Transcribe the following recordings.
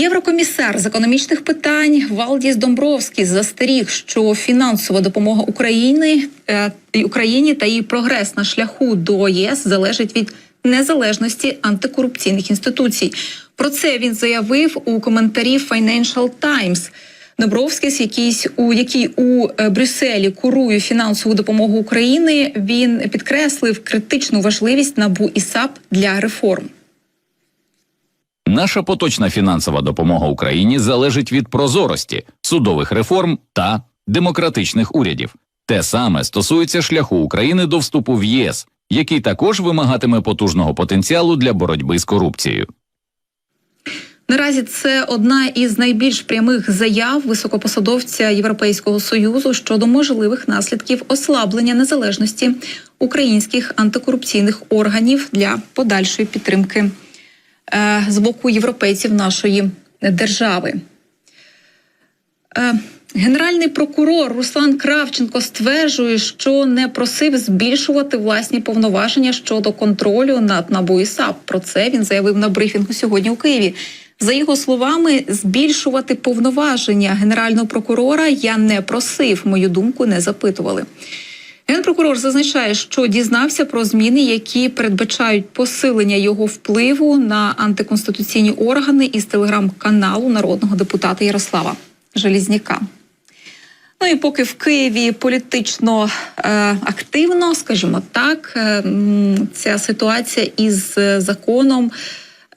Єврокомісар з економічних питань Валдіс Домбровський застеріг, що фінансова допомога України е, Україні та її прогрес на шляху до ЄС залежить від незалежності антикорупційних інституцій. Про це він заявив у коментарі Financial Times. Добровський, якийсь у який у е, Брюсселі курує фінансову допомогу України, він підкреслив критичну важливість НАБУ і САП для реформ. Наша поточна фінансова допомога Україні залежить від прозорості, судових реформ та демократичних урядів. Те саме стосується шляху України до вступу в ЄС, який також вимагатиме потужного потенціалу для боротьби з корупцією. Наразі це одна із найбільш прямих заяв високопосадовця Європейського союзу щодо можливих наслідків ослаблення незалежності українських антикорупційних органів для подальшої підтримки з боку європейців нашої держави. Е, Генеральний прокурор Руслан Кравченко стверджує, що не просив збільшувати власні повноваження щодо контролю над НАБУ і САП. Про це він заявив на брифінгу сьогодні у Києві. За його словами, збільшувати повноваження генерального прокурора я не просив. Мою думку не запитували. Генпрокурор зазначає, що дізнався про зміни, які передбачають посилення його впливу на антиконституційні органи із телеграм-каналу народного депутата Ярослава Желізняка. Ну і поки в Києві політично е, активно, скажімо так, е, ця ситуація із е, законом.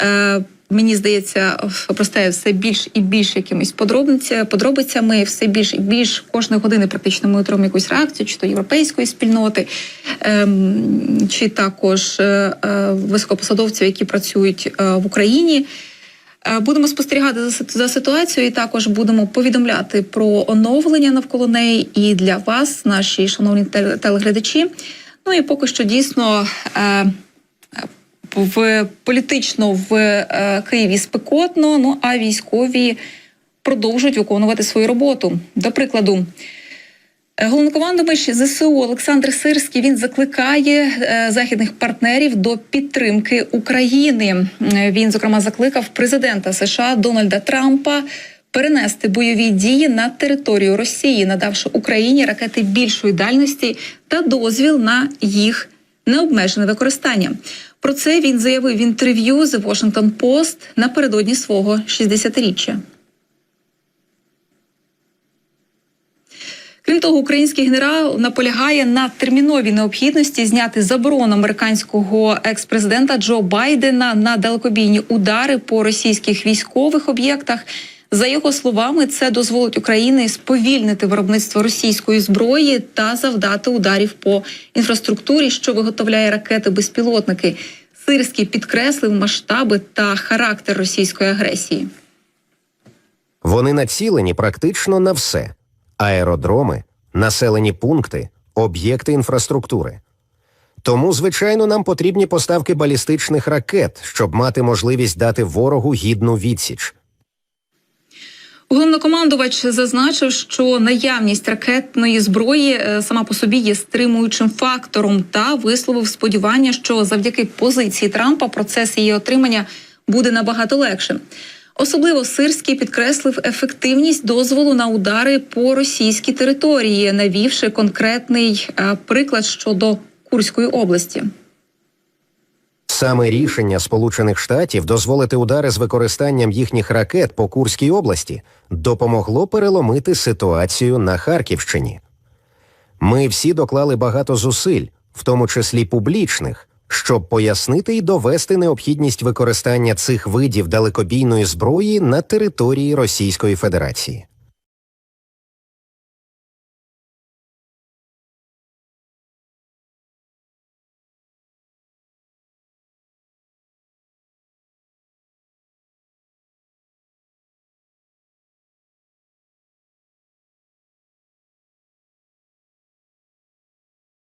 Е, Мені здається, простає все більш і більш якимись подробиця, подробицями, все більш і більш кожної години практично ми отримуємо якусь реакцію, чи то європейської спільноти, ем, чи також е, е, високопосадовців, які працюють е, в Україні. Е, Будемо спостерігати за, ситуацією, і також будемо повідомляти про оновлення навколо неї і для вас, наші шановні теле- телеглядачі. Ну і поки що дійсно. В політично в е, Києві спекотно, ну а військові продовжують виконувати свою роботу. До прикладу, е, головнокомандувач ЗСУ Олександр Сирський він закликає е, західних партнерів до підтримки України. Він зокрема закликав президента США Дональда Трампа. Перенести бойові дії на територію Росії, надавши Україні ракети більшої дальності та дозвіл на їх необмежене використання. Про це він заявив в інтерв'ю The Washington Post напередодні свого 60-річчя. Крім того, український генерал наполягає на терміновій необхідності зняти заборону американського екс-президента Джо Байдена на далекобійні удари по російських військових об'єктах. За його словами, це дозволить Україні сповільнити виробництво російської зброї та завдати ударів по інфраструктурі, що виготовляє ракети безпілотники. Сирський підкреслив масштаби та характер російської агресії. Вони націлені практично на все: аеродроми, населені пункти, об'єкти інфраструктури. Тому, звичайно, нам потрібні поставки балістичних ракет, щоб мати можливість дати ворогу гідну відсіч. Головнокомандувач зазначив, що наявність ракетної зброї е, сама по собі є стримуючим фактором та висловив сподівання, що завдяки позиції Трампа процес її отримання буде набагато легшим. Особливо Сирський підкреслив ефективність дозволу на удари по російській території, навівши конкретний е, приклад щодо Курської області. Саме рішення Сполучених Штатів дозволити удари з використанням їхніх ракет по Курській області допомогло переломити ситуацію на Харківщині. Ми всі доклали багато зусиль, в тому числі публічних, щоб пояснити і довести необхідність використання цих видів далекобійної зброї на території Російської Федерації.